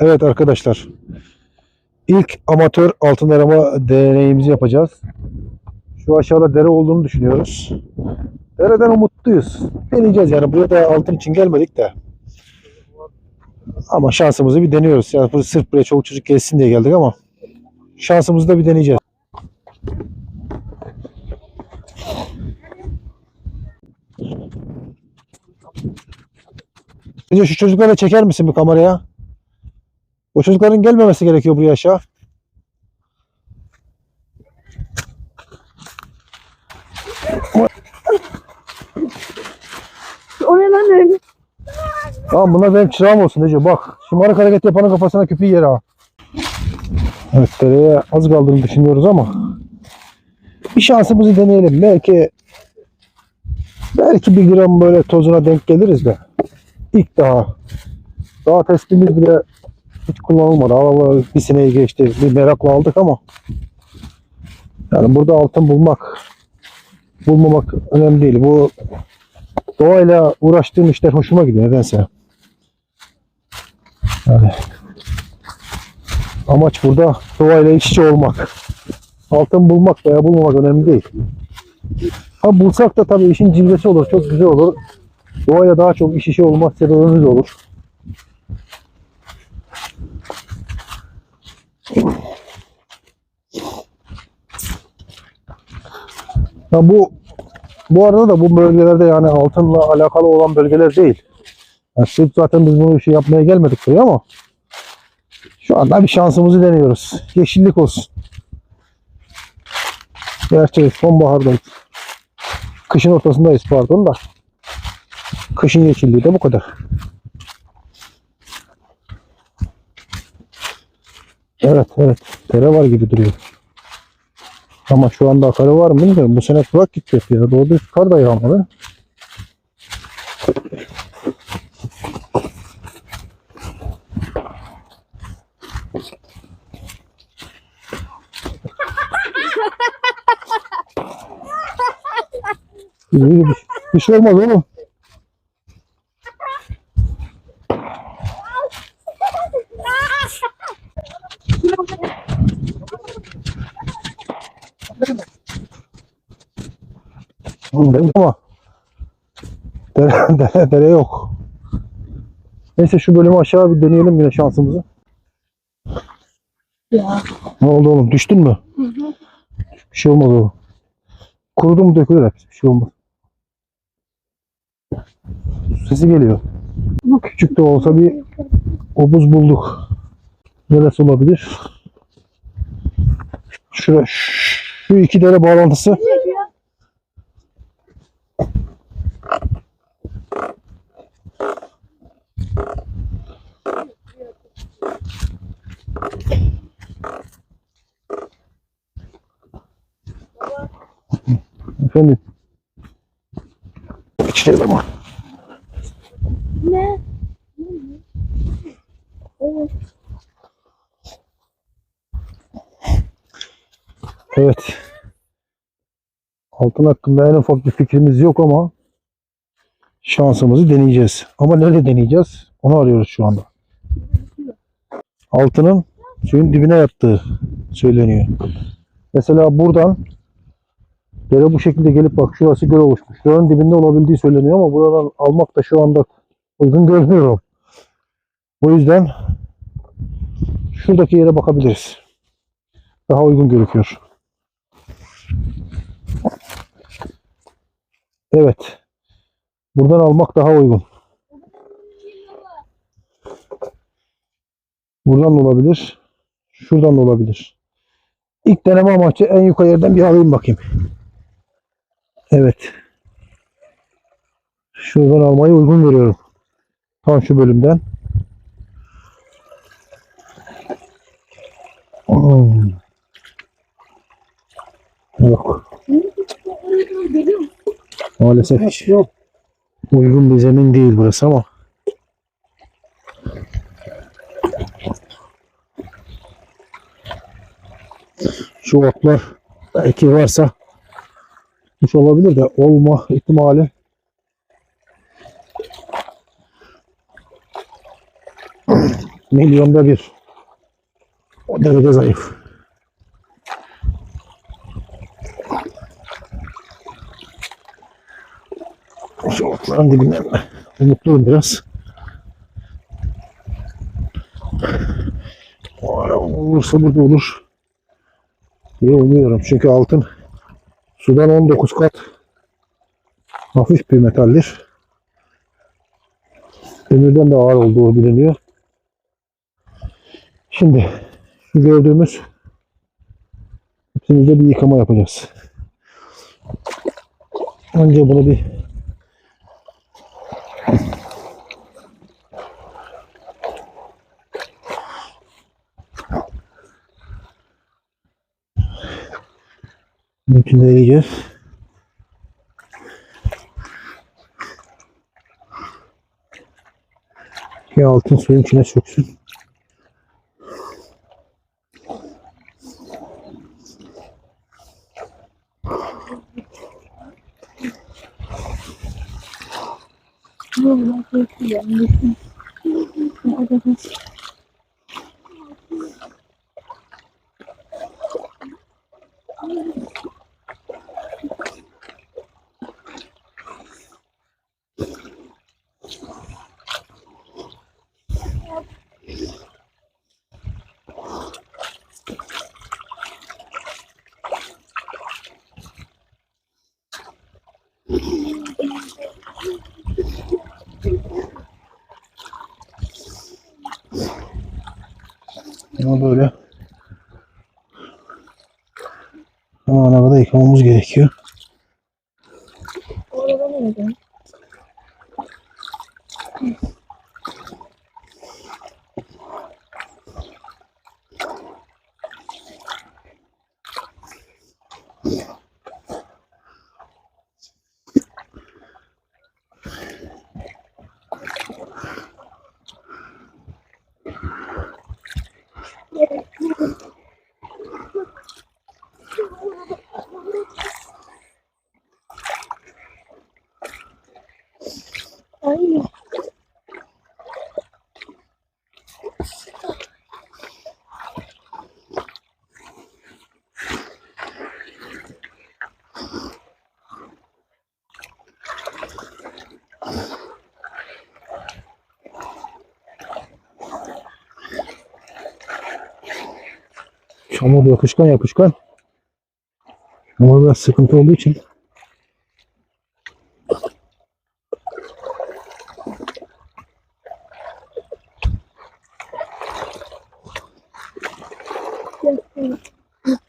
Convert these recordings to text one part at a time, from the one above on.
Evet arkadaşlar. İlk amatör altın arama deneyimizi yapacağız. Şu aşağıda dere olduğunu düşünüyoruz. Dereden umutluyuz. Deneyeceğiz yani. Buraya da altın için gelmedik de. Ama şansımızı bir deniyoruz. Yani bu sırf buraya çoluk çocuk gelsin diye geldik ama şansımızı da bir deneyeceğiz. Önce şu çocukları çeker misin bir kameraya? O çocukların gelmemesi gerekiyor buraya aşağı. O ne lan öyle? Tamam bunlar benim çırağım olsun Ece. Bak şımarık hareket yapanın kafasına küpü yer ha. Evet dereye az kaldığını düşünüyoruz ama bir şansımızı deneyelim. Belki belki bir gram böyle tozuna denk geliriz de. İlk daha. Daha testimiz bile hiç kullanılmadı. Allah bir seneyi geçti. Bir merakla aldık ama yani burada altın bulmak bulmamak önemli değil. Bu doğayla uğraştığım işler hoşuma gidiyor nedense. Yani amaç burada doğayla iç içe olmak. Altın bulmak veya bulmamak önemli değil. Ha bulsak da tabii işin cilvesi olur, çok güzel olur. Doğayla daha çok iş işi olmak sebebimiz olur. Ya bu bu arada da bu bölgelerde yani altınla alakalı olan bölgeler değil. Yani zaten biz bunu şey yapmaya gelmedik buraya ama şu anda bir şansımızı deniyoruz. Yeşillik olsun. Gerçi sonbahardayız. Kışın ortasındayız pardon da. Kışın yeşilliği de bu kadar. Evet evet. Dere var gibi duruyor. Ama şu anda akarı var mı bilmiyorum. Bu sene kurak gidecek ya. Doğru kar da yağmadı. Bir, bir şey olmaz oğlum. Oğlum Ama dere, dere, dere yok. Neyse şu bölümü aşağı bir deneyelim yine şansımızı. Ya. Ne oldu oğlum? Düştün mü? Hı hı. Bir şey olmaz oğlum. Kurudu mu dökülür hepsi. Bir şey olmaz. Sesi geliyor. Küçük de olsa bir obuz bulduk. Neresi olabilir? Şura, şu iki dere bağlantısı. Efendim. İçeri ama. Ne? Evet. Evet. Altın hakkında en ufak bir fikrimiz yok ama şansımızı deneyeceğiz. Ama nerede deneyeceğiz? Onu arıyoruz şu anda. Altının suyun dibine yattığı söyleniyor. Mesela buradan dere bu şekilde gelip bak şurası göl oluşmuş. Gölün dibinde olabildiği söyleniyor ama buradan almak da şu anda uygun görmüyorum. O yüzden şuradaki yere bakabiliriz. Daha uygun gözüküyor. Evet. Buradan almak daha uygun. Buradan da olabilir. Şuradan da olabilir. İlk deneme amaçlı en yukarı yerden bir alayım bakayım. Evet. Şuradan almayı uygun görüyorum. Tam şu bölümden. Hmm. Yok. Maalesef yok. Uygun bir zemin değil burası ama. Şu otlar belki varsa kuş olabilir de olma ihtimali milyonda bir. O derece zayıf. Şu otların dibinden umutluyum biraz. Olursa burada olur diye umuyorum. Çünkü altın sudan 19 kat hafif bir metaldir. Demirden de ağır olduğu biliniyor. Şimdi şu gördüğümüz hepsimizde bir yıkama yapacağız. Önce bunu bir Mümkün yiyeceğiz. Ki altın suyun içine çöksün. Yollar geçiyor. Yani. Ama böyle ama arabada yıkamamız gerekiyor. Orada ne yapıyorsun? Çamur yapışkan yapışkan. Ama biraz sıkıntı olduğu için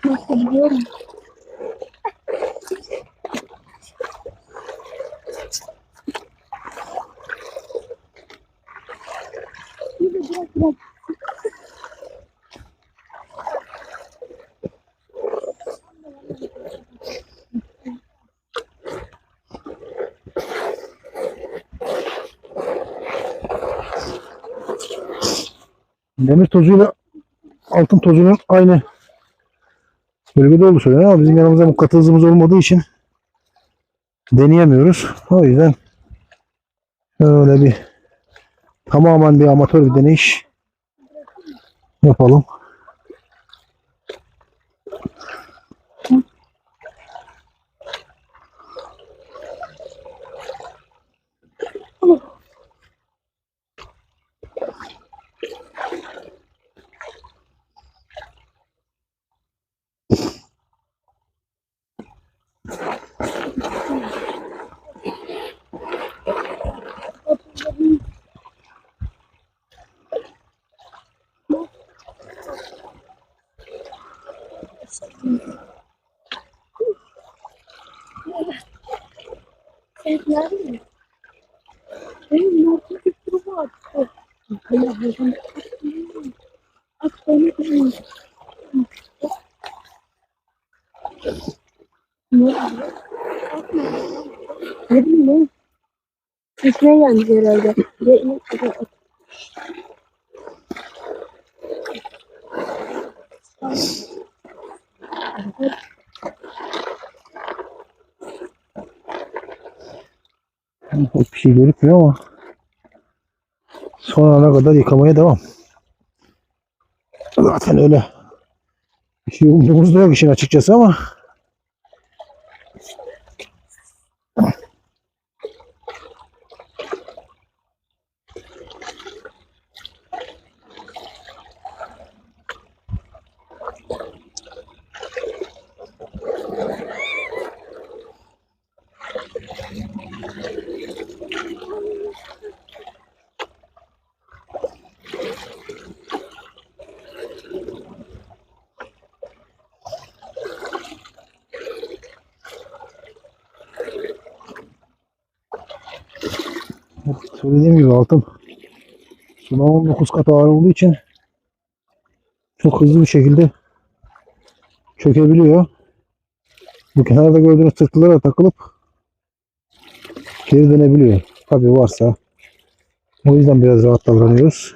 Nasıl biliyorum? Demir tozuyla altın tozunun aynı bölgede olduğu söyleniyor ama bizim yanımızda bu katı hızımız olmadığı için deneyemiyoruz. O yüzden öyle bir tamamen bir amatör bir deneyiş yapalım. Nerede mi? Benim nasıl bir durum var? Hayır, hayır. Beni kızım. Ne. Ne bileyim ben. İçine gelmiş herhalde. Ya inek Pek bir şey görükmüyor ama son ana kadar yıkamaya devam. Zaten öyle bir şey umduğumuz da yok işin açıkçası ama söylediğim gibi altın suna 19 kat ağır olduğu için çok hızlı bir şekilde çökebiliyor. Bu kenarda gördüğünüz tırtılara takılıp geri dönebiliyor. Tabi varsa. O yüzden biraz rahat davranıyoruz.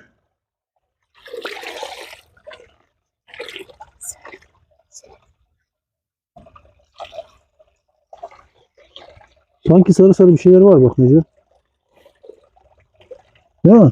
Sanki sarı sarı bir şeyler var bak Necip. Yun.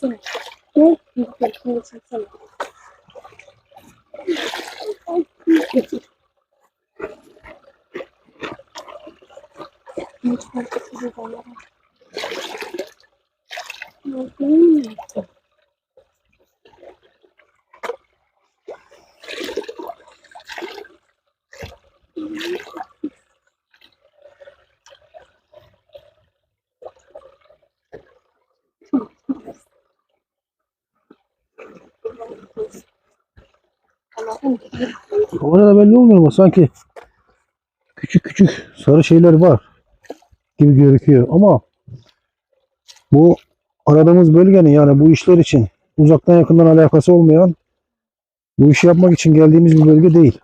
çık. Şimdi çeksene. Ne? Şimdi Kamerada belli olmuyor mu? Sanki küçük küçük sarı şeyler var gibi gözüküyor ama bu aradığımız bölgenin yani bu işler için uzaktan yakından alakası olmayan bu işi yapmak için geldiğimiz bir bölge değil.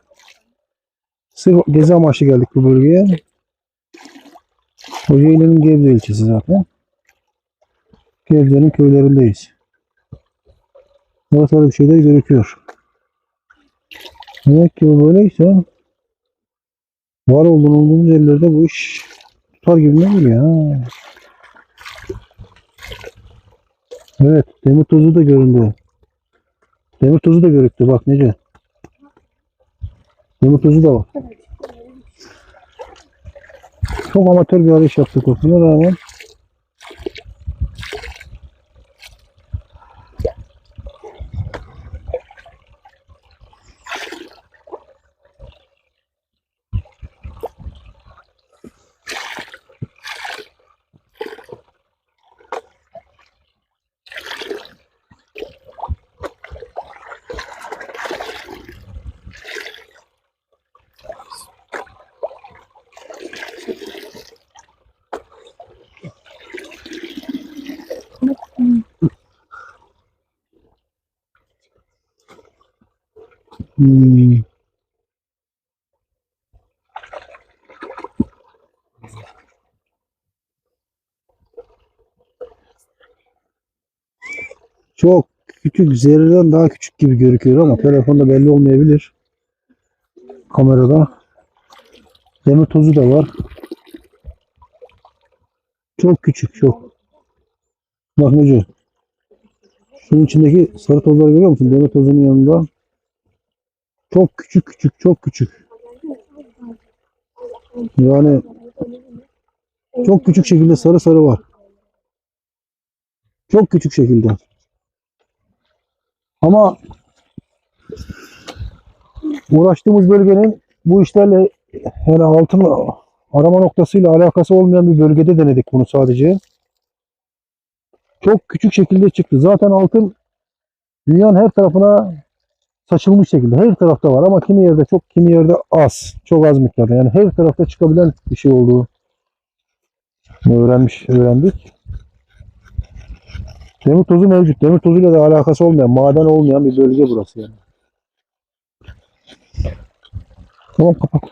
Sırf gezi amaçlı geldik bu bölgeye. Kocaeli'nin Gebze ilçesi zaten. Gebze'nin köylerindeyiz. Ortada bir şeyler gözüküyor. Demek ki bu böyleyse var olduğun olduğumuz yerlerde bu iş tutar gibi ne geliyor ha. Evet demir tozu da göründü. Demir tozu da görüktü bak Nece. Demir tozu da var. Çok amatör bir arayış yaptık okula rağmen. Hmm. Çok küçük, zerreden daha küçük gibi gözüküyor ama telefonda belli olmayabilir. Kamerada. Demir tozu da var. Çok küçük, çok. Bak Neco. Şunun içindeki sarı tozları görüyor musun? Demir tozunun yanında. Çok küçük küçük, çok küçük. Yani çok küçük şekilde sarı sarı var. Çok küçük şekilde. Ama uğraştığımız bölgenin bu işlerle yani altın arama noktasıyla alakası olmayan bir bölgede denedik bunu sadece. Çok küçük şekilde çıktı. Zaten altın dünyanın her tarafına saçılmış şekilde. Her tarafta var ama kimi yerde çok, kimi yerde az. Çok az miktarda. Yani her tarafta çıkabilen bir şey olduğu öğrenmiş, öğrendik. Demir tozu mevcut. Demir tozuyla da alakası olmayan, maden olmayan bir bölge burası yani. Tamam kapat.